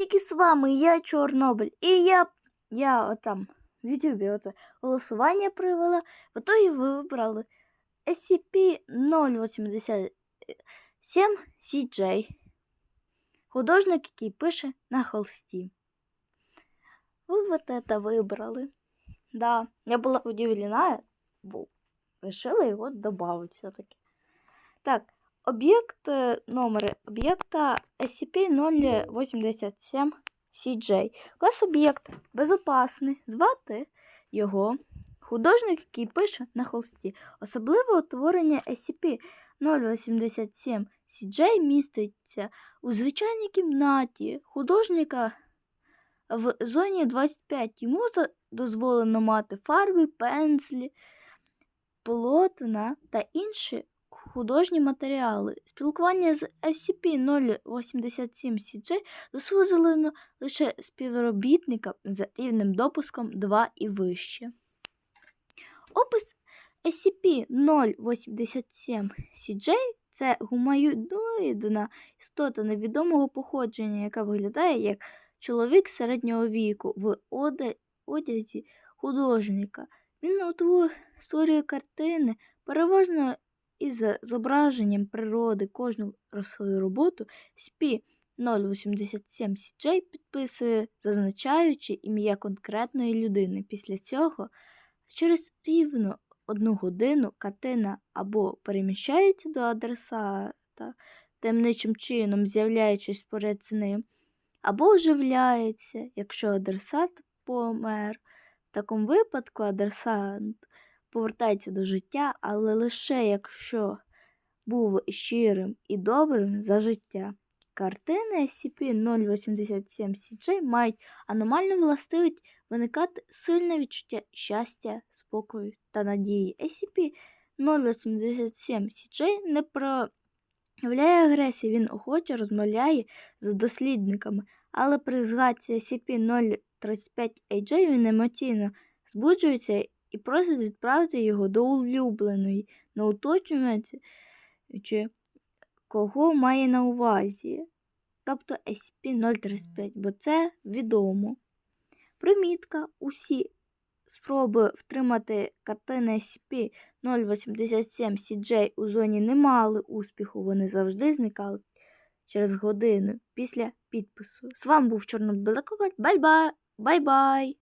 Тільки з вами я Чорнобиль. І я, я отам в Ютубі оце голосування провела. В ітогі ви вибрали SCP-087 CJ. Художник, який пише на холсті. Ви вот это вибрали. Да, я була удивлена, решила його добавить все-таки. Так, об'єкт е, номери об'єкта SCP-087 CJ. Клас об'єкт безопасний. Звати його художник, який пише на холсті. Особливе утворення SCP-087 CJ міститься у звичайній кімнаті художника в зоні 25. Йому дозволено мати фарби, пензлі, полотна та інші художні матеріали. Спілкування з SCP-087 CJ дозволено лише співробітникам з рівнем допуском 2 і вище. Опис SCP-087 CJ це гуманоїдна істота невідомого походження, яка виглядає як чоловік середнього віку в одязі художника. Він створює картини, переважно із зображенням природи кожну свою роботу. SCP 087 CJ підписує, зазначаючи ім'я конкретної людини. Після цього через рівно одну годину картина або переміщається до адресата, таємничим чином з'являючись поряд з ним, або оживляється, якщо адресат помер. В такому випадку адресант повертається до життя, але лише якщо був щирим і добрим за життя. Картини SCP-087 CJ мають аномальну властивість виникати сильне відчуття щастя, спокою та надії. SCP-087 CJ не проявляє агресії, він охоче розмовляє з дослідниками, але при згадці SCP-035AJ він емоційно збуджується і просить відправити його до улюбленої, не уточнюється, чи кого має на увазі, тобто SCP-035, бо це відомо. Примітка. Усі спроби втримати картини SCP-087 CJ у зоні не мали успіху, вони завжди зникали через годину після підпису. З вами був Чорнобиль Бай-бай! Бай-бай!